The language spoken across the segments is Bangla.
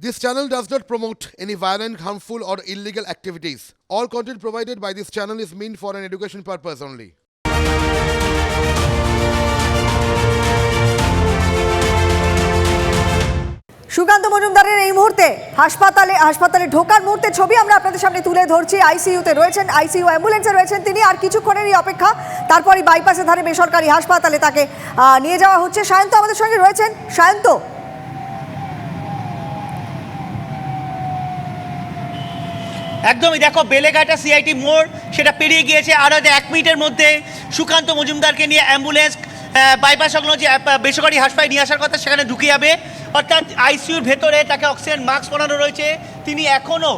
This channel does not promote any violent, harmful, or illegal activities. All content provided by this channel is meant for an education purpose only. Sukanta মজুমদারের এই মুহূর্তে হাসপাতালে হাসপাতালে ঢোকার মুহূর্তে ছবি আমরা আপনাদের সামনে তুলে ধরছি আইসিইউতে রয়েছেন আইসিইউ অ্যাম্বুলেন্সে রয়েছেন তিনি আর কিছুক্ষণেরই অপেক্ষা তারপরই বাইপাসে ধারে বেসরকারি হাসপাতালে তাকে নিয়ে যাওয়া হচ্ছে সায়ন্ত আমাদের সঙ্গে রয়েছেন সায়ন্ত একদমই দেখো, বেলেঘাটা সিআইটি মোড়, সেটা পেরিয়ে গিয়েছে আর হয়তো এক মিনিটের মধ্যে সুকান্ত মজুমদারকে নিয়ে অ্যাম্বুলেন্স বাইপাস সংলগ্ন যে বেসরকারি হাসপাতালে নিয়ে আসার কথা সেখানে ঢুকে যাবে। অর্থাৎ আইসিইউর ভেতরে তাকে অক্সিজেন মাস্ক পরানো রয়েছে। তিনি এখনও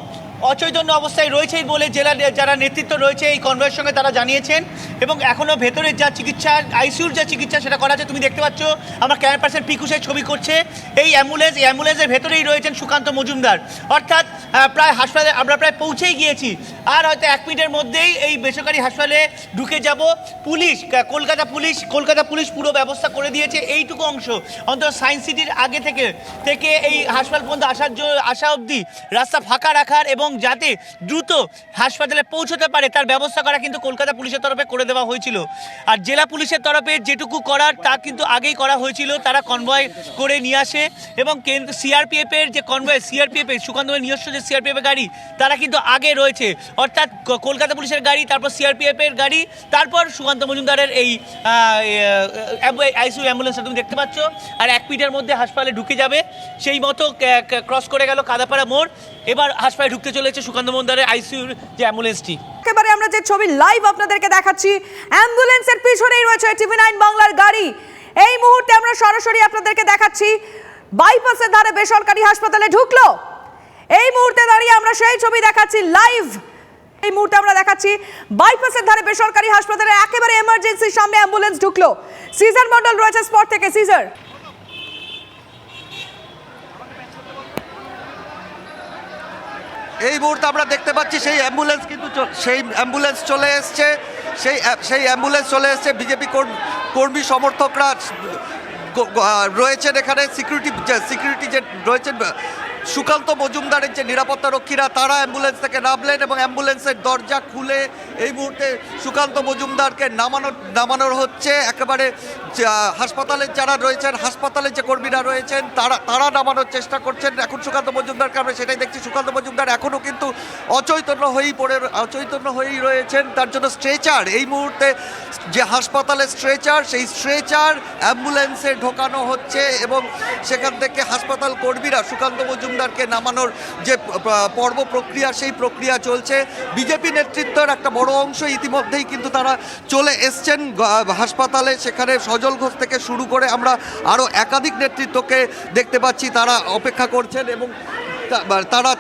অচৈতন্য অবস্থায় রয়েছেই বলে জেলার যারা নেতৃত্ব রয়েছে এই কনভয়ের সঙ্গে তারা জানিয়েছেন এবং এখনও ভেতরের যা চিকিৎসা, আইসিইউর যা চিকিৎসা সেটা করা আছে, তুমি দেখতে পাচ্ছ আমার ক্যামেরা পার্সন পিকুশের ছবি করছে। এই অ্যাম্বুলেন্স, এই অ্যাম্বুলেন্সের ভেতরেই রয়েছেন সুকান্ত মজুমদার। অর্থাৎ প্রায় হাসপাতালে, আমরা প্রায় পৌঁছেই গিয়েছি। আর হয়তো এক মিনিটের মধ্যেই এই বেসরকারি হাসপাতালে ঢুকে যাব। Police Kolkata police Kolkata police পুরো ব্যবস্থা করে দিয়েছে এইটুকু অংশ। অন্তত সায়েন্স সিটির আগে থেকে থেকে এই হাসপাতাল পর্যন্ত আসার জন্য আসা অবধি রাস্তা ফাঁকা রাখার এবং যাতে দ্রুত হাসপাতালে পৌঁছতে পারে, তার ব্যবস্থা করা কিন্তু কলকাতা পুলিশের তরফে করে দেওয়া হয়েছিল। আর জেলা পুলিশের তরফে যেটুকু করার, তা কিন্তু আগেই করা হয়েছিল। তারা কনভয় করে নিয়ে আসে এবং কেন্দ্র সিআরপিএফের যে কনভয় সিআরপিএফের সুকান্তমের নিজস্ব যে সিআরপিএফের গাড়ি, তারা কিন্তু আগে রয়েছে। অর্থাৎ কলকাতা পুলিশের গাড়ি, তারপর সিআরপিএফের গাড়ি, তারপর সুকান্ত মজুমদারের এই আইসিউ অ্যাম্বুলেন্সটা তুমি দেখতে পাচ্ছ। আর এক মিনিটের মধ্যে হাসপাতালে ঢুকে যাবে। সেই মতো ক্রস করে গেল কাদাপাড়া মোড়। এবার হাসপাতালে ঢুকতে চলেছে সুকান্ত মজুমদারের আইসিউর যে অ্যাম্বুলেন্সটি। একেবারে আমরা যে ছবি লাইভ আপনাদেরকে দেখাচ্ছি, অ্যাম্বুলেন্সের পিছনেই রয়েছে টিভি নাইন বাংলার গাড়ি। এই মুহূর্তে আমরা সরাসরি আপনাদেরকে দেখাচ্ছি বাইপাসের ধারে বেসরকারি হাসপাতালে ঢুকলো। এই মুহূর্তে দাঁড়িয়ে আমরা সেই ছবি দেখাচ্ছি লাইভ এই মুহূর্তে আমরা দেখাচ্ছি বাইপাসের ধারে বেসরকারি হাসপাতালে একেবারে এমার্জেন্সির সামনে অ্যাম্বুলেন্স ঢুকলো। সিজার মন্ডল রয়েছে স্পট থেকে সিজার এই মুহূর্তে আমরা দেখতে পাচ্ছি সেই অ্যাম্বুলেন্স কিন্তু সেই অ্যাম্বুলেন্স চলে এসছে। সেই সেই অ্যাম্বুলেন্স চলে এসছে। বিজেপি কর্মী সমর্থকরা রয়েছেন এখানে। সিকিউরিটি সিকিউরিটি যে রয়েছেন সুকান্ত মজুমদারের যে নিরাপত্তা রক্ষীরা তারা অ্যাম্বুলেন্স থেকে নামলেন এবং অ্যাম্বুলেন্সের দরজা খুলে এই মুহূর্তে সুকান্ত মজুমদারকে নামানো নামানোর হচ্ছে। একেবারে হাসপাতালের যারা রয়েছেন হাসপাতালের যে কর্মীরা রয়েছেন, তারা তারা নামানোর চেষ্টা করছেন। এখন সুকান্ত মজুমদারকে আমরা সেটাই দেখছি। সুকান্ত মজুমদার এখনও কিন্তু অচৈতন্য হয়েই পড়ে, অচৈতন্য হয়েই রয়েছেন। তার জন্য স্ট্রেচার, এই মুহূর্তে যে হাসপাতালে স্ট্রেচার, সেই স্ট্রেচার অ্যাম্বুলেন্সে ঢোকানো হচ্ছে এবং সেখান থেকে হাসপাতাল কর্মীরা, সুকান্ত মজুমদারকে নামানোর যে পর্ব প্রক্রিয়া, সেই প্রক্রিয়া চলছে। বিজেপি নেতৃত্বের একটা বড় অংশ ইতিমধ্যেই কিন্তু তারা চলে এসছেন হাসপাতালে। সেখানে সজল ঘোষ থেকে শুরু করে আমরা আরও একাধিক নেতৃত্বকে দেখতে পাচ্ছি, তারা অপেক্ষা করছেন এবং তারা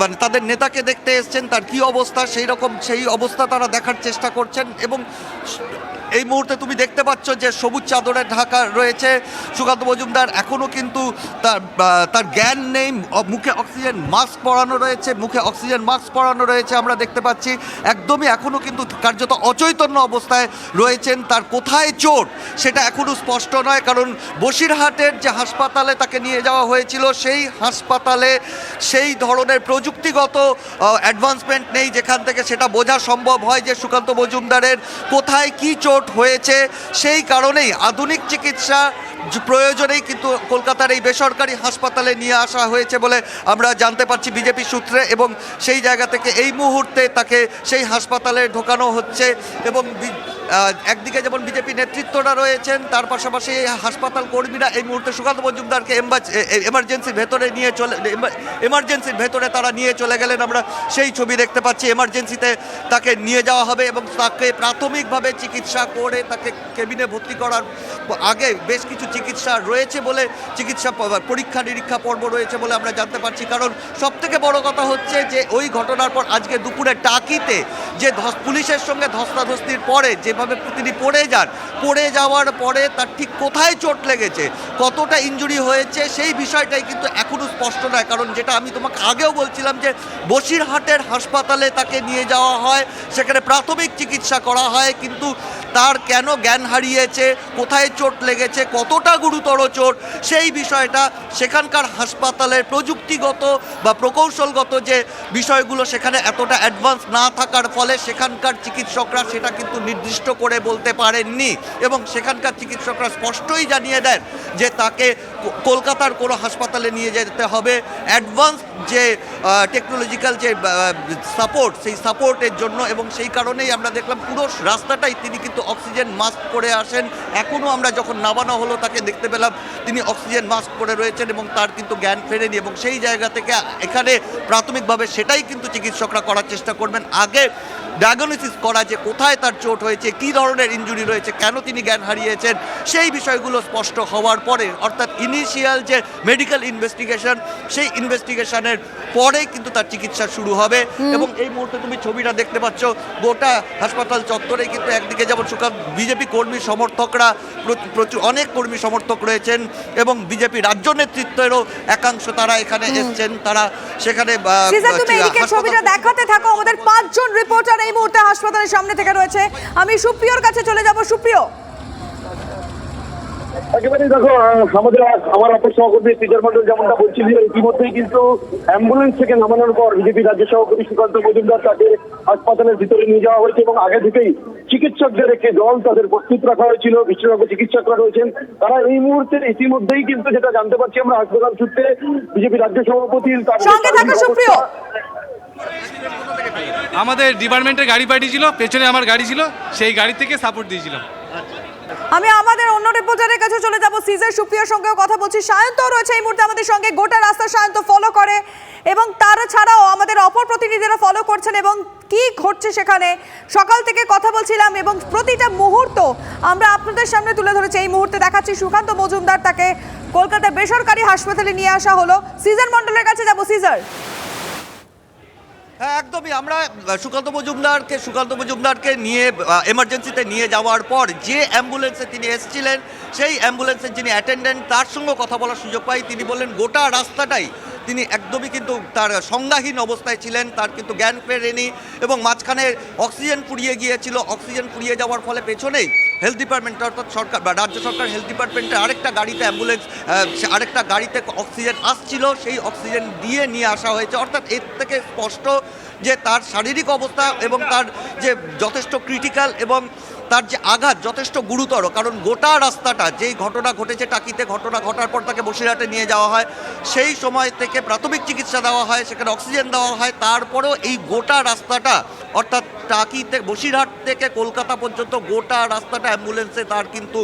মানে তাদের নেতাকে দেখতে এসছেন, তার কি অবস্থা? সেই রকম সেই অবস্থা তারা দেখার চেষ্টা করছেন এবং এই মুহূর্তে তুমি দেখতে পাচ্ছ যে সবুজ চাদরে ঢাকা রয়েছে। সুকান্ত মজুমদার এখনও কিন্তু তার তার জ্ঞান নেই। মুখে অক্সিজেন মাস্ক পরানো রয়েছে, মুখে অক্সিজেন মাস্ক পরানো রয়েছে আমরা দেখতে পাচ্ছি। একদমই এখনও কিন্তু কার্যত অচৈতন্য অবস্থায় রয়েছেন তার কোথায় চোট সেটা এখনও স্পষ্ট নয়, কারণ বসিরহাটের যে হাসপাতালে তাকে নিয়ে যাওয়া হয়েছিল, সেই হাসপাতালে সেই ধরনের প্রযুক্তিগত অ্যাডভান্সমেন্ট নেই যেখান থেকে সেটা বোঝা সম্ভব হয় যে সুকান্ত মজুমদারের কোথায় কি চোট হয়েছে, সেই কারণেই আধুনিক চিকিৎসা প্রয়োজনেই কিন্তু কলকাতার এই বেসরকারি হাসপাতালে নিয়ে আসা হয়েছে বলে আমরা জানতে পারছি বিজেপি সূত্রে এবং সেই জায়গা থেকে এই মুহূর্তে তাকে সেই হাসপাতালে ঢোকানো হচ্ছে এবং একদিকে যেমন বিজেপি নেতৃত্বরা রয়েছেন, তার পাশাপাশি হাসপাতাল কর্মীরা এই মুহূর্তে সুকান্ত মজুমদারকে এমার্জেন্সির ভেতরে নিয়ে চলে এমা- এমার্জেন্সির ভেতরে তারা নিয়ে চলে গেলেন। আমরা সেই ছবি দেখতে পাচ্ছি এমার্জেন্সিতে তাকে নিয়ে যাওয়া হবে এবং তাকে প্রাথমিকভাবে চিকিৎসা করে তাকে কেবিনে ভর্তি করার আগে বেশ কিছু চিকিৎসা রয়েছে বলে চিকিৎসা পরীক্ষা নিরীক্ষা পর্ব রয়েছে বলে আমরা জানতে পারছি। কারণ সব থেকে বড় কথা হচ্ছে যে ওই ঘটনার পর আজকে দুপুরে টাকিতে যে ধস, পুলিশের সঙ্গে ধস্তাধস্তির পরে যেভাবে তিনি পড়ে যান। পড়ে যাওয়ার পরে তার ঠিক কোথায় চোট লেগেছে, কতটা ইনজুরি হয়েছে, সেই বিষয়টাই কিন্তু এখনও স্পষ্ট নয়। কারণ যেটা আমি তোমাকে আগেও বলছিলাম যে, বসিরহাটের হাসপাতালে তাকে নিয়ে যাওয়া হয়, সেখানে প্রাথমিক চিকিৎসা করা হয়, কিন্তু তার কেন জ্ঞান হারিয়েছে, কোথায় চোট লেগেছে, কতটা গুরুতর চোট, সেই বিষয়টা সেখানকার হাসপাতালের প্রযুক্তিগত বা প্রকৌশলগত যে বিষয়গুলো সেখানে এতটা অ্যাডভান্স না থাকার ফলে সেখানকার চিকিৎসকরা সেটা কিন্তু নির্দিষ্ট করে বলতে পারেননি এবং সেখানকার চিকিৎসকরা স্পষ্টই জানিয়ে দেন যে তাকে কলকাতার কোনো হাসপাতালে নিয়ে যেতে হবে। অ্যাডভান্স যে টেকনোলজিক্যাল যে সাপোর্ট সেই সাপোর্টের জন্য এবং সেই কারণেই আমরা দেখলাম পুরো রাস্তাটাই তিনি কিন্তু অক্সিজেন মাস্ক পরে আসেন। এখনও আমরা যখন নামানো হলো তাকে দেখতে পেলাম, তিনি অক্সিজেন মাস্ক পরে রয়েছেন এবং তার কিন্তু জ্ঞান ফেরেনি এবং সেই জায়গা থেকে এখানে প্রাথমিকভাবে সেটাই কিন্তু চিকিৎসকরা করার চেষ্টা করবেন। আগে ডায়াগনোসিস করা যে কোথায় তার চোট হয়েছে, কী ধরনের ইঞ্জুরি রয়েছে, কেন তিনি জ্ঞান হারিয়েছেন, সেই বিষয়গুলো স্পষ্ট হওয়ার পরে, অর্থাৎ ইনিশিয়াল যে মেডিকেল ইনভেস্টিগেশন সেই ইনভেস্টিগেশনের পরে কিন্তু তার চিকিৎসা শুরু হবে। এবং এই মুহূর্তে তুমি ছবিটা দেখতে পাচ্ছ গোটা হাসপাতাল চত্বরে কিন্তু একদিকে যেমন সুকান্ত বিজেপি কর্মী সমর্থকরা প্রচুর অনেক কর্মী সমর্থক রয়েছেন এবং বিজেপি রাজ্য নেতৃত্বেরও একাংশ তারা এখানে এসছেন। তারা সেখানে ছবিটা দেখাতে থাকো। আমাদের পাঁচজন রিপোর্টার এই মুহূর্তে হাসপাতালের সামনে থেকে রয়েছে। আমি সুপ্রিয়র কাছে চলে যাব। সুপ্রিয়। একেবারে দেখো আমাদের আমার অপর সহকর্মী সিজার মন্ডল যেমনটা বলছিল ইতিমধ্যেই কিন্তু অ্যাম্বুলেন্স থেকে নামানোর পর বিজেপি রাজ্য সভাপতি সুকান্ত মজুমদার তাকে হাসপাতালের ভিতরে নিয়ে যাওয়া হয়েছে এবং আগে থেকেই চিকিৎসকদের একটি দল তাদের প্রস্তুত রাখা হয়েছিল বিশেষজ্ঞ চিকিৎসকরা রয়েছেন। তারা এই মুহূর্তে ইতিমধ্যেই কিন্তু যেটা জানতে পারছি আমরা হাসপাতাল সূত্রে বিজেপি রাজ্য সভাপতি তার সঙ্গে থাকো সুপ্রিয়। আমাদের ডিপার্টমেন্টের গাড়ি পাঠিয়েছিল পেছনে আমার গাড়ি ছিল সেই গাড়ি থেকে সাপোর্ট দিয়েছিলাম। আমি আমাদের অন্য রিপোর্টারের কাছে চলে যাব। সিজার সুপ্রিয়র সঙ্গেও কথা বলছি। সায়ন্ত রয়েছে এই মুহূর্তে আমাদের সঙ্গে। গোটা রাস্তা সায়ন্ত ফলো করে এবং তারা ছাড়াও আমাদের অপর প্রতিনিধিরা ফলো করছেন এবং কি ঘটছে সেখানে? সকাল থেকে কথা বলছিলাম এবং প্রতিটা মুহূর্ত আমরা আপনাদের সামনে তুলে ধরেছি। এই মুহূর্তে দেখাচ্ছি সুকান্ত মজুমদার তাকে। কলকাতার বেসরকারি হাসপাতালে নিয়ে আসা হলো। সিজার মন্ডলের কাছে যাব। সিজার হ্যাঁ একদমই। আমরা সুকান্ত মজুমদারকে সুকান্ত মজুমদারকে নিয়ে এমার্জেন্সিতে নিয়ে যাওয়ার পর যে অ্যাম্বুলেন্সে তিনি এসেছিলেন, সেই অ্যাম্বুলেন্সের যিনি অ্যাটেন্ডেন্ট তার সঙ্গে কথা বলার সুযোগ পাই। তিনি বললেন, গোটা রাস্তাটাই। তিনি একদমই কিন্তু তার সংজ্ঞাহীন অবস্থায় ছিলেন, তার কিন্তু জ্ঞান ফেরেনি এবং মাঝখানে অক্সিজেন পুড়িয়ে গিয়েছিল। অক্সিজেন পুড়িয়ে যাওয়ার ফলে পেছনেই হেলথ ডিপার্টমেন্ট অর্থাৎ সরকার বা রাজ্য সরকার হেলথ ডিপার্টমেন্টের আরেকটা গাড়িতে অ্যাম্বুলেন্স আরেকটা গাড়িতে অক্সিজেন আসছিল, সেই অক্সিজেন দিয়ে নিয়ে আসা হয়েছে। অর্থাৎ এর থেকে স্পষ্ট যে তার শারীরিক অবস্থা এবং তার যে যথেষ্ট ক্রিটিক্যাল এবং তার যে আঘাত যথেষ্ট গুরুতর, কারণ গোটা রাস্তাটা, যেই ঘটনা ঘটেছে টাকিতে, ঘটনা ঘটার পর তাকে বসিরহাটে নিয়ে যাওয়া হয়। সেই সময় থেকে প্রাথমিক চিকিৎসা দেওয়া হয়, সেখানে অক্সিজেন দেওয়া হয়। তারপরেও এই গোটা রাস্তাটা, অর্থাৎ টাকিতে, বসিরহাট থেকে কলকাতা পর্যন্ত গোটা রাস্তাটা অ্যাম্বুলেন্সে, তার কিন্তু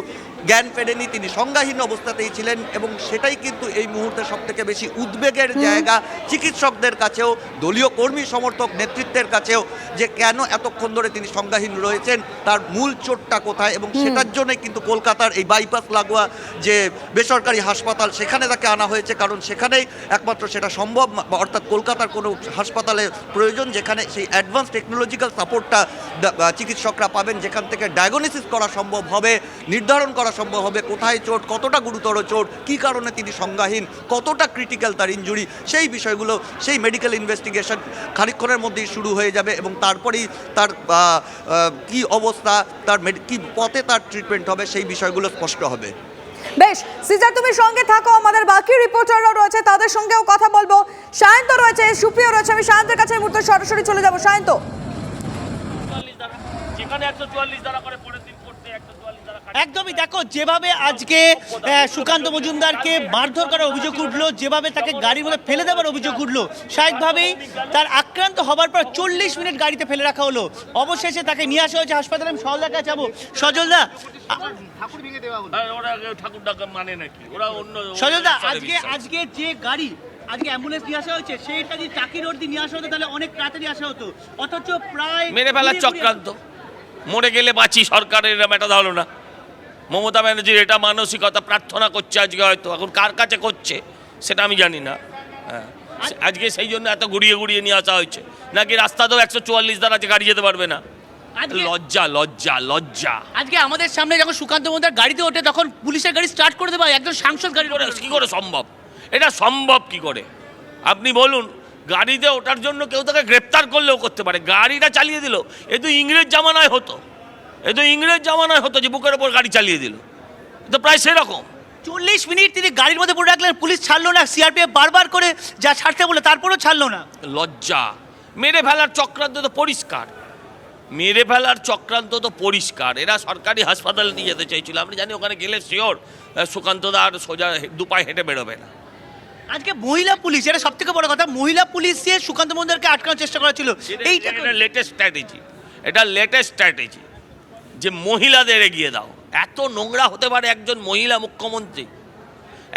জ্ঞান ফেরেনি তিনি। সংজ্ঞাহীন অবস্থাতেই ছিলেন এবং সেটাই কিন্তু এই মুহূর্তে সব থেকে বেশি উদ্বেগের জায়গা চিকিৎসকদের কাছেও দলীয় কর্মী সমর্থক নেতৃত্বের কাছেও যে কেন এতক্ষণ ধরে তিনি সংজ্ঞাহীন রয়েছেন তার মূল চোটটা কোথায় এবং সেটার জন্যই কিন্তু কলকাতার এই বাইপাস লাগোয়া যে বেসরকারি হাসপাতাল সেখানে তাকে আনা হয়েছে। কারণ সেখানেই একমাত্র সেটা সম্ভব অর্থাৎ কলকাতার কোনো হাসপাতালে প্রয়োজন যেখানে সেই অ্যাডভান্স টেকনোলজিক্যাল সাপোর্টটা চিকিৎসকরা পাবেন যেখান থেকে ডায়াগনোসিস করা সম্ভব হবে নির্ধারণ করা সম্ভব হবে কোথায় চোট কতটা গুরুতর চোট কী কারণে তিনি সংজ্ঞাহীন কতটা ক্রিটিক্যাল তার ইঞ্জুরি সেই বিষয়গুলো সেই মেডিকেল ইনভেস্টিগেশন খানিক্ষণের মধ্যেই শুরু হয়ে যাবে এবং তারপরেই তার কি অবস্থা তার কি পথে তার ট্রিটমেন্ট হবে সেই বিষয়গুলো স্পষ্ট হবে। বেশ সিজার তুমি সঙ্গে থাকো আমাদের বাকি রিপোর্টাররাও রয়েছে তাদের সঙ্গেও কথা বলব। সায়ন্ত রয়েছে সুপ্রিয় রয়েছে আমি সায়ন্তের কাছে মুহূর্তে সরাসরি চলে যাব। সায়ন্ত। যেখানে একশো চুয়াল্লিশ দ্বারা করে একদমই দেখো যেভাবে আজকে আহ, সুকান্ত মজুমদারকে মারধর করার অভিযোগ উঠল যেভাবে তাকে গাড়ির মধ্যে ফেলে দেওয়ার অভিযোগ উঠল স্বাভাবিকভাবেই তার আক্রান্ত হবার পর চল্লিশ মিনিট গাড়িতে ফেলে রাখা হলো। অবশেষে তাকে নিয়ে আসা হয়েছে হাসপাতালে আমি সজলদার কাছে যাব। সজলদা আর ওরা ঠাকুর ডাকা মানে নাকি? ওরা অন্য সজলদা আজকে আজকে যে গাড়ি আজকে অ্যাম্বুলেন্স নিয়ে আসা হয়েছে সেইটা যদি টাকি রোড দিয়ে নিয়ে আসা হতো তাহলে অনেক তাড়াতাড়ি আসা হতো। অথচ প্রায় মেরে ফেলার চক্রান্ত। মরে গেলে বাঁচি সরকারের এরম এটা হলো না মমতা ব্যানার্জির এটা মানসিকতা প্রার্থনা করছে আজকে হয়তো। এখন কার কাছে করছে সেটা আমি জানি না। হ্যাঁ। আজকে সেই জন্য এত ঘুরিয়ে ঘুরিয়ে নিয়ে আসা হয়েছে। নাকি রাস্তা তো একশো চুয়াল্লিশ দ্বারা গাড়ি যেতে পারবে না। লজ্জা লজ্জা লজ্জা। আজকে আমাদের সামনে যখন সুকান্ত মজুমদার গাড়িতে ওঠে তখন পুলিশের গাড়ি স্টার্ট করে দেবে একজন সাংসদ গাড়ি কি করে সম্ভব? এটা সম্ভব কি করে? আপনি বলুন। গাড়িতে ওটার জন্য কেউ তাকে গ্রেপ্তার করলেও করতে পারে। গাড়িটা চালিয়ে দিল। এ তো ইংরেজ জামানায় হতো। এ তো ইংরেজ জামানায় হতো যে বুকের ওপর গাড়ি চালিয়ে দিল। তো প্রায় সেরকম। চল্লিশ মিনিট তিনি গাড়ির মধ্যে পড়ে রাখলেন পুলিশ ছাড়লো না সিআরপিএফ বারবার করে যা ছাড়তে বলে তারপরেও ছাড়লো না। লজ্জা। মেরে ফেলার চক্রান্ত তো পরিষ্কার। মেরে ফেলার চক্রান্ত তো পরিষ্কার। এরা সরকারি হাসপাতালে নিয়ে যেতে চাইছিল। আপনি জানি ওখানে গেলে শিওর সুকান্ত দা আর সোজা হে- দু পায়ে হেঁটে বেরোবে না। আজকে মহিলা পুলিশ এটা সব থেকে বড় কথা মহিলা পুলিশ দিয়ে সুকান্ত মজুমদারকে আটকানোর চেষ্টা করা ছিল। এইটা এটা লেটেস্ট স্ট্র্যাটেজি এটা লেটেস্ট স্ট্র্যাটেজি যে মহিলাদের এগিয়ে দাও। এত নোংরা হতে পারে একজন মহিলা মুখ্যমন্ত্রী।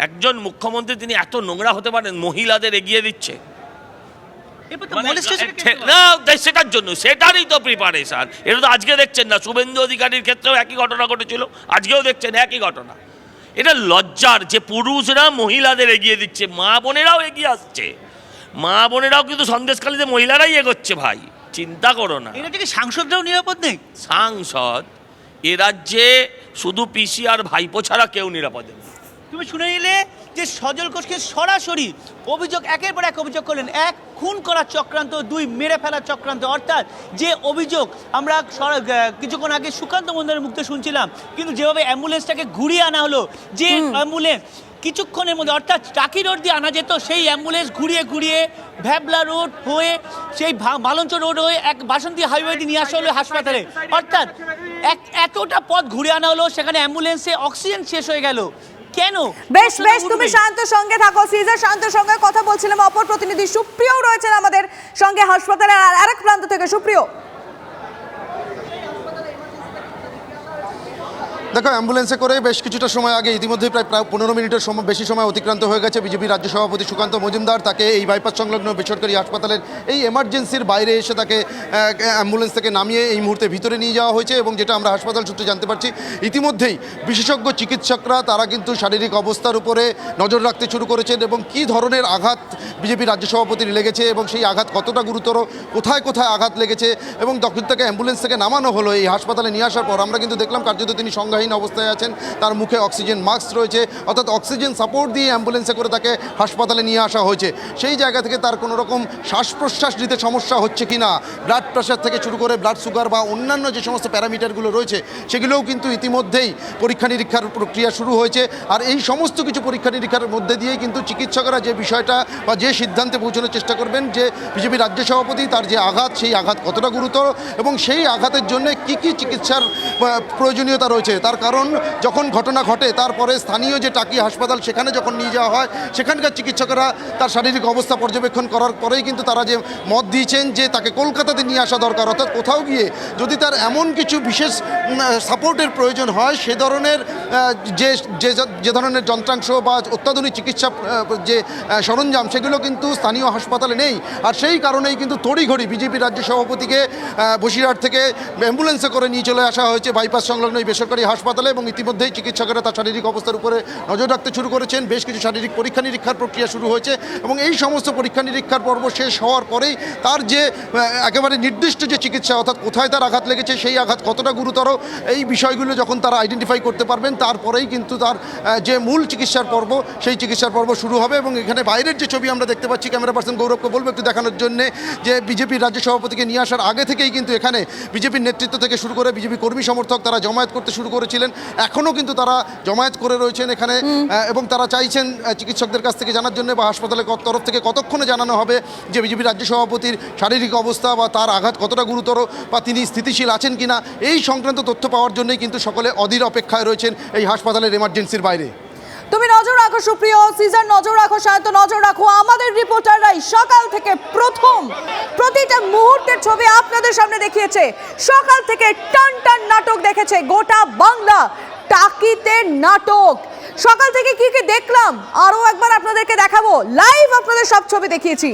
একজন মুখ্যমন্ত্রী তিনি এত নোংরা হতে পারেন মহিলাদের এগিয়ে দিচ্ছে। মানে না সেটার জন্য সেটারই তো প্রিপারেশন এটা তো আজকে দেখছেন না শুভেন্দু অধিকারীর ক্ষেত্রেও একই ঘটনা ঘটেছিল। আজকেও দেখছেন একই ঘটনা। এটা লজ্জার যে পুরুষরা মহিলাদের এগিয়ে দিচ্ছে মা বোনেরাও এগিয়ে আসছে মা বোনেরাও কিন্তু সন্দেশকালীতে মহিলারাই এগোচ্ছে ভাই চিন্তা করো না এটা থেকে সাংসদরাও নিরাপদ নেই সাংসদ এ রাজ্যে শুধু পিসি আর ভাইপো ছাড়া কেউ নিরাপদে। তুমি শুনে নিলে যে সজল ঘোষকে সরাসরি অভিযোগ একের পর এক অভিযোগ করলেন। এক খুন করার চক্রান্ত দুই মেরে ফেলার চক্রান্ত। অর্থাৎ যে অভিযোগ আমরা কিছুক্ষণ আগে সুকান্ত মন্দিরের মুক্ত শুনছিলাম কিন্তু যেভাবে অ্যাম্বুলেন্সটাকে ঘুরিয়ে আনা হলো যে অ্যাম্বুলেন্স কিছুক্ষণের মধ্যে অর্থাৎ টাকি রোড দিয়ে আনা যেত সেই অ্যাম্বুলেন্স ঘুরিয়ে ঘুরিয়ে ভ্যাবলা রোড হয়ে সেই বালঞ্চ রোড হয়ে এক বাসন্তী হাইওয়ে দিয়ে নিয়ে আসা হলো হাসপাতালে। অর্থাৎ এক এতটা পথ ঘুরে আনা হলো সেখানে অ্যাম্বুলেন্সে অক্সিজেন শেষ হয়ে গেল। কেন? বেশ বেশ তুমি শান্ত সঙ্গে থাকো সিজার শান্তর সঙ্গে কথা বলছিলাম। অপর প্রতিনিধি সুপ্রিয় রয়েছেন আমাদের সঙ্গে হাসপাতালের আর আরেক প্রান্ত থেকে। সুপ্রিয়। দেখো, অ্যাম্বুলেন্সে করে বেশ কিছুটা সময় আগে ইতিমধ্যেই প্রায় প্রায় পনেরো মিনিটের সময় বেশি সময় অতিক্রান্ত হয়ে গেছে বিজেপি রাজ্য সভাপতি সুকান্ত মজুমদার। তাকে এই বাইপাস সংলগ্ন বেসরকারি হাসপাতালের এই এমার্জেন্সির বাইরে এসে তাকে অ্যাম্বুলেন্স থেকে নামিয়ে এই মুহূর্তে ভিতরে নিয়ে যাওয়া হয়েছে এবং যেটা আমরা হাসপাতাল সূত্রে জানতে পারছি, ইতিমধ্যেই বিশেষজ্ঞ চিকিৎসকরা তারা কিন্তু শারীরিক অবস্থার উপরে নজর রাখতে শুরু করেছেন এবং কী ধরনের আঘাত বিজেপি রাজ্য সভাপতির লেগেছে এবং সেই আঘাত কতটা গুরুতর, কোথায় কোথায় আঘাত লেগেছে এবং তখন থেকে অ্যাম্বুলেন্স থেকে নামানো হলো এই হাসপাতালে নিয়ে আসার পর আমরা কিন্তু দেখলাম কার্যত তিনি সংজ্ঞাহীন অবস্থায় আছেন, তার মুখে অক্সিজেন মাস্ক রয়েছে, অর্থাৎ অক্সিজেন সাপোর্ট দিয়ে অ্যাম্বুলেন্সে করে তাকে হাসপাতালে নিয়ে আসা হয়েছে। সেই জায়গা থেকে তার কোনো রকম শ্বাস প্রশ্বাস নিতে সমস্যা হচ্ছে কি না? ব্লাড প্রেশার থেকে শুরু করে ব্লাড সুগার বা অন্যান্য যে সমস্ত প্যারামিটারগুলো রয়েছে, সেগুলোও কিন্তু ইতিমধ্যেই পরীক্ষা নিরীক্ষার প্রক্রিয়া শুরু হয়েছে। আর এই সমস্ত কিছু পরীক্ষা নিরীক্ষার মধ্যে দিয়েই কিন্তু চিকিৎসকরা যে বিষয়টা বা যে সিদ্ধান্তে পৌঁছানোর চেষ্টা করবেন, যে বিজেপি রাজ্য সভাপতি তার যে আঘাত, সেই আঘাত কতটা গুরুতর এবং সেই আঘাতের জন্য কি কি চিকিৎসার প্রয়োজনীয়তা রয়েছে তার কারণ যখন ঘটনা ঘটে, তারপরে স্থানীয় যে টাকি হাসপাতাল, সেখানে যখন নিয়ে যাওয়া হয়, সেখানকার চিকিৎসকরা তার শারীরিক অবস্থা পর্যবেক্ষণ করার পরেই কিন্তু তারা যে মত দিয়েছেন যে তাকে কলকাতাতে নিয়ে আসা দরকার, অর্থাৎ কোথাও গিয়ে যদি তার এমন কিছু বিশেষ সাপোর্টের প্রয়োজন হয়, সে ধরনের যে যে ধরনের যন্ত্রাংশ বা অত্যাধুনিক চিকিৎসা যে সরঞ্জাম, সেগুলো কিন্তু স্থানীয় হাসপাতালে নেই। আর সেই কারণেই কিন্তু তড়িঘড়ি বিজেপি রাজ্য সভাপতিকে বসিরহাট থেকে অ্যাম্বুলেন্সে করে নিয়ে চলে আসা হয়েছে বাইপাস সংলগ্ন এই বেসরকারি হাসপাতালে এবং ইতিমধ্যেই চিকিৎসকেরা তার শারীরিক অবস্থার উপরে নজর রাখতে শুরু করেছেন। বেশ কিছু শারীরিক পরীক্ষা নিরীক্ষার প্রক্রিয়া শুরু হয়েছে এবং এই সমস্ত পরীক্ষা নিরীক্ষার পর্ব শেষ হওয়ার পরেই তার যে একেবারে নির্দিষ্ট যে চিকিৎসা, অর্থাৎ কোথায় তার আঘাত লেগেছে, সেই আঘাত কতটা গুরুতর, এই বিষয়গুলো যখন তারা আইডেন্টিফাই করতে পারবেন তারপরেই কিন্তু তার যে মূল চিকিৎসার পর্ব সেই চিকিৎসার পর্ব শুরু হবে এবং এখানে বাইরের যে ছবি আমরা দেখতে পাচ্ছি ক্যামেরা পার্সন গৌরবকে বলব একটু দেখানোর জন্য যে বিজেপির রাজ্য সভাপতিকে নিয়ে আসার আগে থেকেই কিন্তু এখানে বিজেপির নেতৃত্ব থেকে শুরু করে বিজেপি কর্মী সমর্থক তারা জমায়েত করতে শুরু করেছিলেন। এখনও কিন্তু তারা জমায়েত করে রয়েছেন এখানে এবং তারা চাইছেন চিকিৎসকদের কাছ থেকে জানার জন্য বা হাসপাতালের তরফ থেকে কতক্ষণে জানানো হবে যে বিজেপি রাজ্য সভাপতির শারীরিক অবস্থা বা তার আঘাত কতটা গুরুতর বা তিনি স্থিতিশীল আছেন কিনা এই সংক্রান্ত তথ্য পাওয়ার জন্যই কিন্তু সকলে অধীর অপেক্ষায় রয়েছেন। এই হাসপাতালের এমার্জেন্সির বাইরে। তুমি নজর রাখো সুপ্রিয়, সিজার, নজর রাখো, সায়ন্ত, নজর রাখো। আমাদের রিপোর্টাররাই সকাল থেকে প্রথম প্রতিটা মুহূর্তের ছবি আপনাদের সামনে দেখিয়েছে। সকাল থেকে টান টান নাটক দেখেছে গোটা বাংলা। টাকিতে নাটক। সকাল থেকে কি কি দেখলাম, আরও একবার আপনাদেরকে দেখাবো। লাইভ আপনাদের সব ছবি দেখিয়েছি।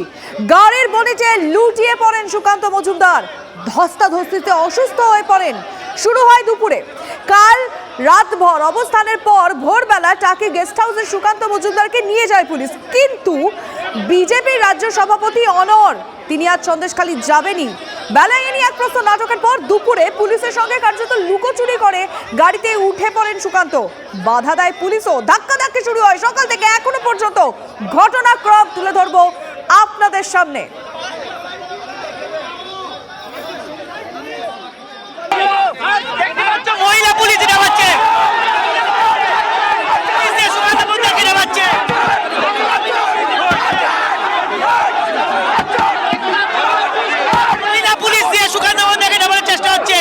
গাড়ির বনেটে লুটিয়ে পড়েন সুকান্ত মজুমদার। ধস্তাধস্তিতে অসুস্থ হয়ে পড়েন। শুরু হয় দুপুরে। কাল রাতভর অবস্থানের পর ভোরবেলা টাকি গেস্ট হাউসে সুকান্ত মজুমদারকে নিয়ে যায় পুলিশ। কিন্তু বিজেপির রাজ্য সভাপতি অনর, তিনি আজ সন্দেশখালী যাবেনই। বেলায় নিয়ে এক প্রশ্ন নাটকের পর দুপুরে পুলিশের সঙ্গে কার্যত লুকোচুরি করে গাড়িতে উঠে পড়েন সুকান্ত। বাধা দেয় পুলিশও। ধাক্কা ধাক্কি শুরু হয়। সকাল থেকে এখনও পর্যন্ত ঘটনাক্রম তুলে ধরবো আপনাদের সামনে। মহিলা পুলিশ এটা হচ্ছে পুলিশ দিয়ে সুকান্ত মজুমদারকে নামাচ্ছে। মহিলা পুলিশ দিয়ে সুকান্ত মজুমদারকে নামানোর চেষ্টা হচ্ছে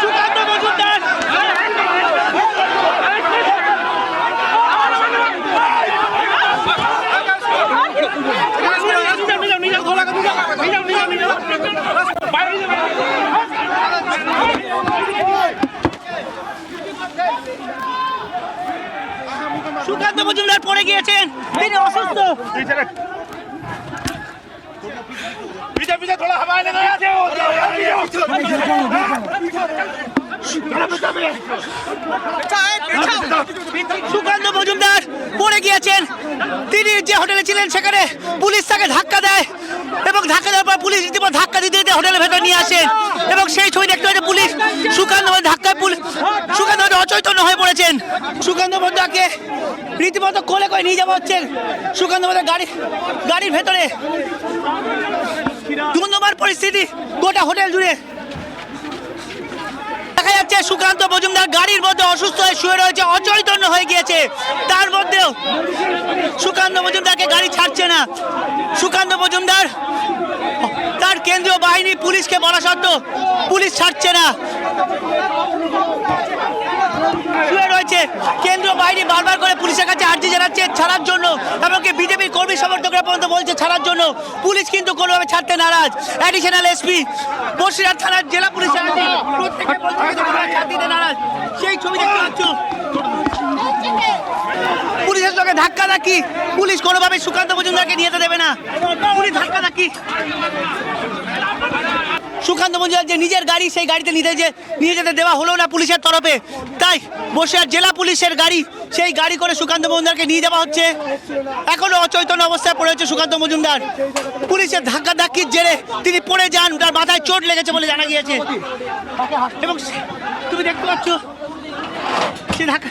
সুকান্ত মজুমদার সুকান্ত মজুমদার পড়ে গিয়েছেন তিনি অসুস্থ সুকান্ত মজুমদার পড়ে গিয়েছেন। তিনি যে হোটেলে ছিলেন সেখানে পুলিশ তাকে ধাক্কা দেয় এবং ধাক্কা দেওয়ার পর পুলিশ রীতিমতো ধাক্কা দিতে দিতে হোটেলের ভেতরে নিয়ে আসেন এবং সেই ছবি দেখতে হচ্ছে পুলিশ সুকান্ত ধাক্কায় পুলিশ সুকান্ত অচৈতন্য হয়ে পড়েছেন। সুকান্ত মজুমদারকে রীতিমতো কোলে করে নিয়ে যাওয়া হচ্ছে। সুকান্ত মজুমদার গাড়ি গাড়ির ভেতরে। ধুন্ধুমার পরিস্থিতি গোটা হোটেল জুড়ে যাচ্ছে। সুকান্ত মজুমদার গাড়ির মধ্যে অসুস্থ হয়ে শুয়ে রয়েছে, অচৈতন্য হয়ে গিয়েছে। তার মধ্যেও সুকান্ত মজুমদারকে গাড়ি ছাড়ছে না। সুকান্ত মজুমদার, তার কেন্দ্রীয় বাহিনী পুলিশকে বলা সত্ত্বেও পুলিশ ছাড়ছে না। শুয়ে রয়েছে। কেন্দ্র বাহিনী বারবার করে পুলিশের কাছে আর্জি জানাচ্ছে ছাড়ার জন্য এমনকি বিজেপির কর্মী সমর্থকরা পর্যন্ত বলছে ছাড়ার জন্য। পুলিশ কিন্তু কোনোভাবে ছাড়তে নারাজ। অ্যাডিশনাল এসপি বসিরহাট থানার জেলা পুলিশ নারাজ। সেই ছবি দেখতে পুলিশের সঙ্গে ধাক্কা ধাক্কি। পুলিশ কোনোভাবে সুকান্ত মজুমদারকে নিয়ে যেতে দেবে না। পুলিশ ধাক্কা ধাক্কি। সুকান্ত মজুমদার যে নিজের গাড়ি, সেই গাড়িতে নিতে যে নিয়ে যেতে দেওয়া হলো না পুলিশের তরফে। তাই বসিরহাট জেলা পুলিশের গাড়ি, সেই গাড়ি করে সুকান্ত মজুমদারকে নিয়ে যাওয়া হচ্ছে। এখনও অচৈতন্য অবস্থায় পড়ে হচ্ছে সুকান্ত মজুমদার। পুলিশের ধাক্কা ধাক্কির জেরে তিনি পড়ে যান, তার মাথায় চোট লেগেছে বলে জানা গিয়েছে। এবং তুমি দেখতে পাচ্ছ, সে ধাক্কা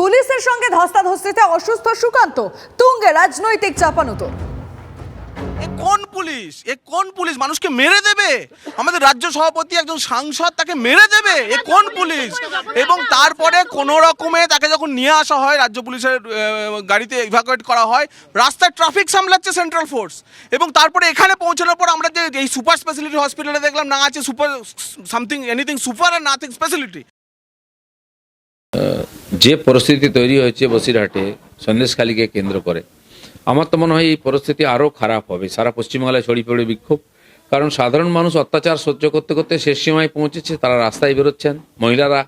পুলিশের সঙ্গে ধস্তাধস্তিতে অসুস্থ সুকান্ত, তুঙ্গে রাজনৈতিক চাপানুতোর এ কোন পুলিশ? এ কোন পুলিশ? মানুষকে মেরে দেবে? আমাদের রাজ্য সভাপতি একজন সাংসদ তাকে মেরে দেবে? এ কোন পুলিশ? এবং তারপরে কোনো রকমে তাকে যখন নিয়ে আসা হয়, রাজ্য পুলিশের গাড়িতে ইভাকুয়েট করা হয়, রাস্তায় ট্রাফিক সামলাচ্ছে সেন্ট্রাল ফোর্স এবং তারপরে এখানে পৌঁছানোর পর আমরা যে এই সুপার স্পেশালিটি হসপিটালে দেখলাম, না আছে সুপার সামথিং এনিথিং সুপার আর নাথিং স্পেশালিটি যে পরিস্থিতি তৈরি হয়েছে বসিরহাটে, সন্দেশখালীকে কেন্দ্র করে, আমার তো মনে হয় এই পরিস্থিতি আরও খারাপ হবে। সারা পশ্চিমবাংলায় ছড়িয়ে পড়ে বিক্ষোভ। কারণ সাধারণ মানুষ অত্যাচার সহ্য করতে করতে শেষ সীমায় পৌঁছেছে, তারা রাস্তায় বেরোচ্ছেন, মহিলারা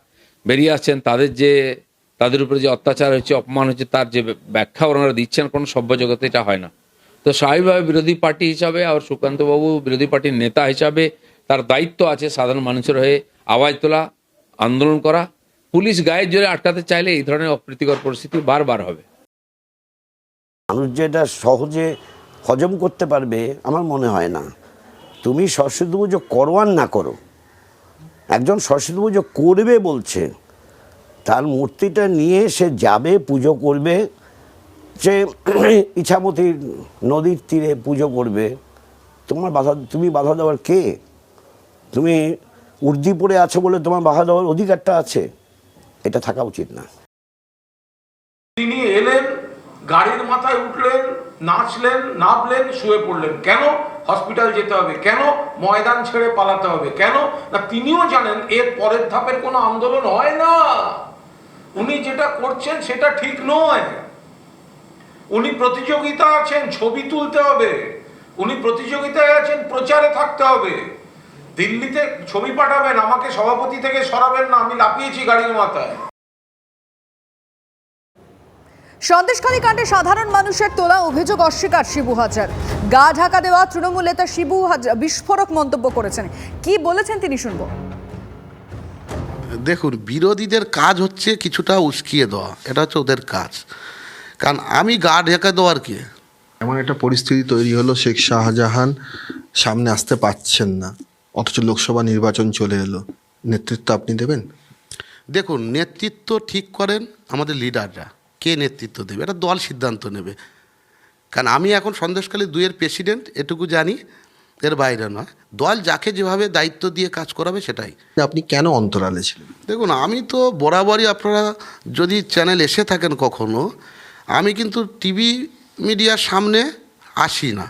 বেরিয়ে আসছেন, তাদের যে, তাদের উপরে যে অত্যাচার হচ্ছে অপমান হচ্ছে তার যে ব্যাখ্যা ওনারা দিচ্ছেন, কোনো সভ্য জগতে এটা হয় না। তো স্বাভাবিকভাবে বিরোধী পার্টি হিসাবে আর সুকান্তবাবু বিরোধী পার্টির নেতা হিসাবে তার দায়িত্ব আছে সাধারণ মানুষের হয়ে আওয়াজ তোলা, আন্দোলন করা পুলিশ গায়ের জোরে আটকাতে চাইলে এই ধরনের অপ্রীতিকর পরিস্থিতি বারবার হবে। মানুষ যে এটা সহজে হজম করতে পারবে, আমার মনে হয় না। তুমি সরস্বতী পুজো করো আর না করো। একজন সরস্বতী পুজো করবে বলছে, তার মূর্তিটা নিয়ে সে যাবে, পুজো করবে, সে ইছামতি নদীর তীরে পুজো করবে। তোমার বাধা, তুমি বাধা দেওয়ার কে? তুমি উর্দি পরে আছো বলে তোমার বাধা দেওয়ার অধিকারটা আছে? এটা থাকা উচিত না। তিনি এলেন, গাড়ির মাথায় উঠলেন, নাচলেন নামলেন শুয়ে পড়লেন। কেন হসপিটাল যেতে হবে? কেন ময়দান ছেড়ে পালাতে হবে? কেন? না, তিনিও জানেন, এর পরের ধাপের কোনো আন্দোলন হয় না। উনি যেটা করছেন সেটা ঠিক নয়। উনি প্রতিযোগিতা আছেন, ছবি তুলতে হবে। উনি প্রতিযোগিতায় আছেন, প্রচারে থাকতে হবে। দিল্লিতে ছবি পাঠাবেন আমাকে সভাপতি থেকে সরাবেন না আমি লাপিয়েছি গাড়ির মাথায়। সন্দেশখালী কাণ্ডে সাধারণ মানুষের তোলা অভিযোগ অস্বীকার শিবু হাজার। গা ঢাকা দেওয়া তৃণমূল নেতা শিবু হাজার বিস্ফোরক মন্তব্য করেছেন। কি বলেছেন তিনি শুনব। দেখুন বিরোধীদের কাজ হচ্ছে কিছুটা উস্কিয়ে দেওয়া এটা হচ্ছে ওদের কাজ। কারণ আমি গা ঢেকে দেওয়ার কি? এমন একটা পরিস্থিতি তৈরি হলো শেখ শাহজাহান সামনে আসতে পারছেন না। অথচ লোকসভা নির্বাচন চলে এলো। নেতৃত্ব আপনি দেবেন? দেখুন নেতৃত্ব ঠিক করেন আমাদের লিডাররা। কে নেতৃত্ব দেবে? এটা দল সিদ্ধান্ত নেবে। কারণ আমি এখন সন্দেশখালী দুইয়ের প্রেসিডেন্ট এটুকু জানি এর বাইরে নয়। দল যাকে যেভাবে দায়িত্ব দিয়ে কাজ করাবে সেটাই। আপনি কেন অন্তরালে ছিলেন? দেখুন আমি তো বরাবরই আপনারা যদি চ্যানেল এসে থাকেন কখনো আমি কিন্তু টিভি মিডিয়ার সামনে আসি না।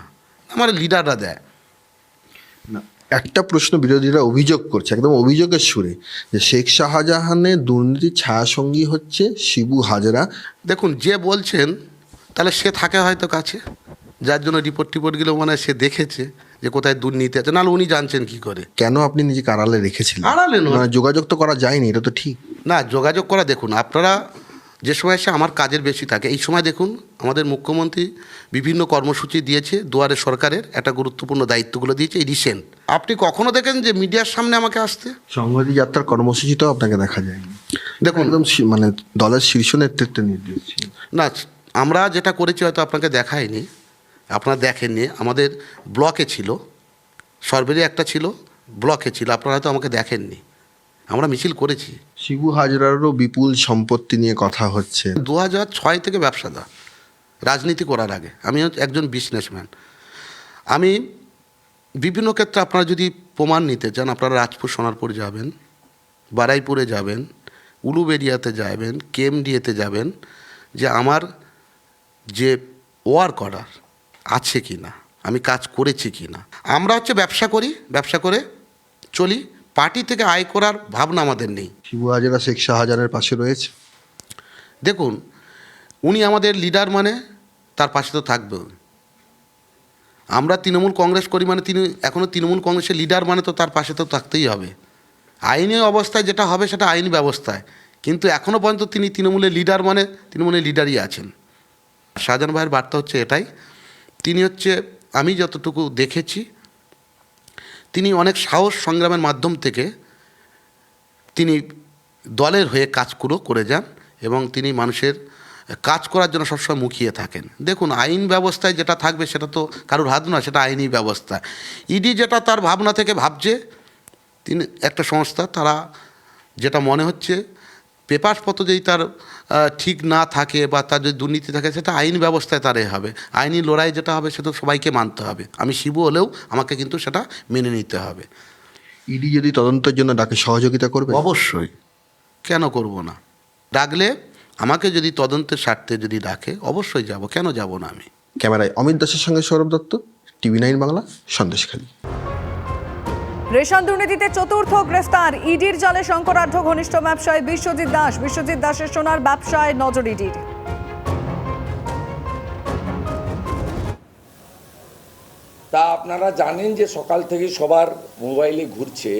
আমার লিডাররা দেয়। একটা প্রশ্ন বিরোধীরা অভিযোগ করছে একদম অভিযোগের সুরে যে শেখ শাহজাহানের দুর্নীতির ছায়াসঙ্গী হচ্ছে শিবু হাজরা। দেখুন যে বলছেন তাহলে সে থাকে হয়তো কাছে। যার জন্য রিপোর্ট টিপোর্টগুলো মানে সে দেখেছে যে কোথায় দুর্নীতি আছে। নাহলে উনি জানছেন কি করে? কেন আপনি নিজেকে আড়ালে রেখেছিলেন? আড়ালে। মানে যোগাযোগ তো করা যায়নি এটা তো ঠিক। না যোগাযোগ করা দেখুন আপনারা যে সময় এসে আমার কাজের বেশি থাকে এই সময় দেখুন আমাদের মুখ্যমন্ত্রী বিভিন্ন কর্মসূচি দিয়েছে দুয়ারে সরকারের একটা গুরুত্বপূর্ণ দায়িত্বগুলো দিয়েছে এই রিসেন্ট আপনি কখনো দেখেন যে মিডিয়ার সামনে আমাকে আসতে? সংহতি যাত্রার কর্মসূচিতেও আপনাকে দেখা যায় দেখুন। একদম মানে দলের শীর্ষ নেতৃত্বের নির্দেশ না আমরা যেটা করেছি হয়তো আপনাকে দেখায়নি আপনারা দেখেননি আমাদের ব্লকে ছিল সর্বেরই একটা ছিল ব্লকে ছিল আপনারা হয়তো আমাকে দেখেননি। আমরা মিছিল করেছি। শিবু হাজরারও বিপুল সম্পত্তি নিয়ে কথা হচ্ছে। দু হাজার ছয় থেকে ব্যবসাদার রাজনীতি করার আগে। আমি একজন বিজনেসম্যান আমি বিভিন্ন ক্ষেত্রে আপনারা যদি প্রমাণ নিতে চান, আপনারা রাজপুর, সোনারপুর যাবেন, বারাইপুরে যাবেন উলুবেরিয়াতে যাবেন, কেএমডিএতে যাবেন যে আমার যে ওয়ার্ক অর্ডার আছে কি না আমি কাজ করেছি কি না আমরা হচ্ছে ব্যবসা করি, ব্যবসা করে চলি। পার্টি থেকে আয় করার ভাবনা আমাদের নেই। শিবু হাজরা শেখ শাহজাহানের পাশে রয়েছে। দেখুন উনি আমাদের লিডার মানে তার পাশে তো থাকবে আমরা তৃণমূল কংগ্রেস করি মানে তিনি এখনও তৃণমূল কংগ্রেসের লিডার মানে তো তার পাশে তো থাকতেই হবে। আইনি অবস্থায় যেটা হবে সেটা আইনি ব্যবস্থায়। কিন্তু এখনও পর্যন্ত তিনি তৃণমূলের লিডার মানে তৃণমূলের লিডারই আছেন। শাহজাহান ভাইয়ের বার্তা হচ্ছে এটাই। তিনি হচ্ছে আমি যতটুকু দেখেছি তিনি অনেক সাহস সংগ্রামের মাধ্যম থেকে তিনি দলের হয়ে কাজগুলো করে যান এবং তিনি মানুষের কাজ করার জন্য সবসময় মুখিয়ে থাকেন। দেখুন, আইন ব্যবস্থায় যেটা থাকবে সেটা তো কারোর হাত না সেটা আইনি ব্যবস্থা। ইডি যেটা তার ভাবনা থেকে ভাবছে, তিনি একটা সংস্থা, তারা যেটা মনে হচ্ছে পেপারসপত্র যদি তার ঠিক না থাকে বা তার যদি দুর্নীতি থাকে সেটা আইন ব্যবস্থায় তার এ হবে। আইনি লড়াই যেটা হবে সেটা সবাইকে মানতে হবে। আমি শিবু হলেও আমাকে কিন্তু সেটা মেনে নিতে হবে। ইডি যদি তদন্তের জন্য ডাকে সহযোগিতা করবে? অবশ্যই। কেন করব না? ডাকলে আমাকে যদি তদন্তের স্বার্থে যদি ডাকে অবশ্যই যাব। কেন যাব না আমি? ক্যামেরায় অমিত দাসের সঙ্গে Sourav Dutta TV nine Bangla Sandeshkhali. Ration দুর্নীতিতে চতুর্থ গ্রেফতার, ইডির জালে শঙ্করাঢ্য ঘনিষ্ঠ ব্যবসায়ী বিশ্বজিৎ দাস। বিশ্বজিৎ দাসের সোনার ব্যবসায় নজর ইডির। তা আপনারা জানেন যে সকাল থেকে সবার মোবাইলে ঘুরছে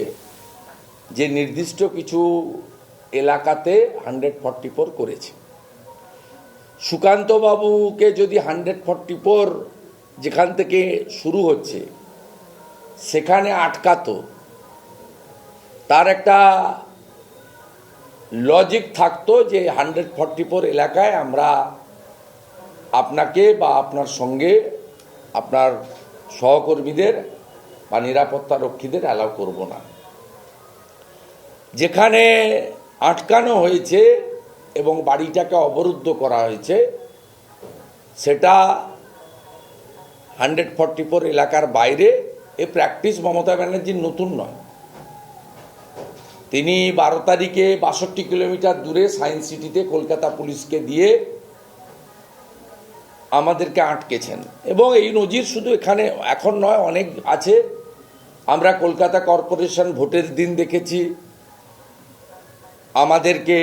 যে নির্দিষ্ট কিছু এলাকাতে হান্ড্রেড ফর্টি ফোর করেছে। সুকান্তবাবুকে যদি হান্ড্রেড ফর্টি ফোর যেখান থেকে শুরু হচ্ছে সেখানে আটকাতো। তার একটা লজিক থাকতো যে হান্ড্রেড ফর্টি ফোর এলাকায় আমরা আপনাকে বা আপনার সঙ্গে আপনার সহকর্মীদের বা নিরাপত্তা রক্ষীদের অ্যালাউ করব না। যেখানে আটকানো হয়েছে এবং বাড়িটাকে অবরুদ্ধ করা হয়েছে, সেটা হান্ড্রেড ফর্টি ফোর এলাকার বাইরে এ প্র্যাকটিস মমতা ব্যানার্জির নতুন নয়। তিনি বারো তারিখে বাষট্টি কিলোমিটার দূরে সায়েন্স সিটিতে কলকাতা পুলিশকে দিয়ে আমাদেরকে আটকেছেন। এবং এই নজির শুধু এখানে এখন নয়, অনেক আছে। আমরা কলকাতা কর্পোরেশন ভোটের দিন দেখেছি। আমাদেরকে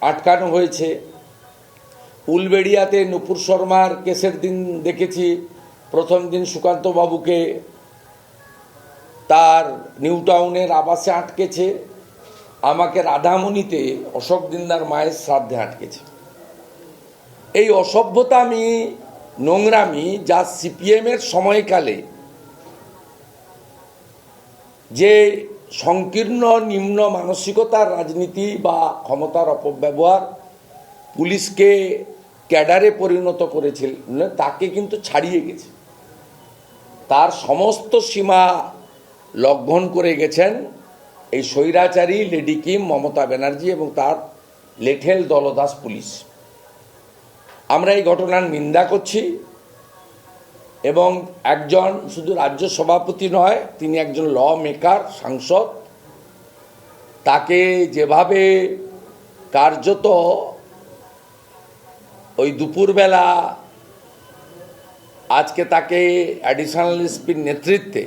আটকানো হয়েছে। উলবেড়িয়াতে নুপুর শর্মার কেসের দিন দেখেছি। প্রথম দিন সুকান্ত বাবুকে তার নিউ টাউনের আবাসে আটকেছে। আমাকে রাধামণিতে অশোক দিনদার মায়ের শ্রাদ্ধে আটকেছে। এই অসভ্যতামি নোংরামি যা সিপিএমের সময়কালে যে সংকীর্ণ, নিম্ন মানসিকতার রাজনীতি বা ক্ষমতার অপব্যবহার পুলিশকে ক্যাডারে পরিণত করেছিল, তাকে কিন্তু ছাড়িয়ে গেছে। তার সমস্ত সীমা লঙ্ঘন করে গেছেন এই স্বৈরাচারী লেডি কিম মমতা ব্যানার্জি এবং তার লেঠেল দলদাস পুলিশ। আমরা এই ঘটনার নিন্দা করছি এবং একজন শুধু রাজ্য সভাপতি নয়, তিনি একজন ল মেকার, সাংসদ। তাকে যেভাবে কার্যত ওই দুপুরবেলা আজকে তাকে অ্যাডিশনাল এসপির নেতৃত্বে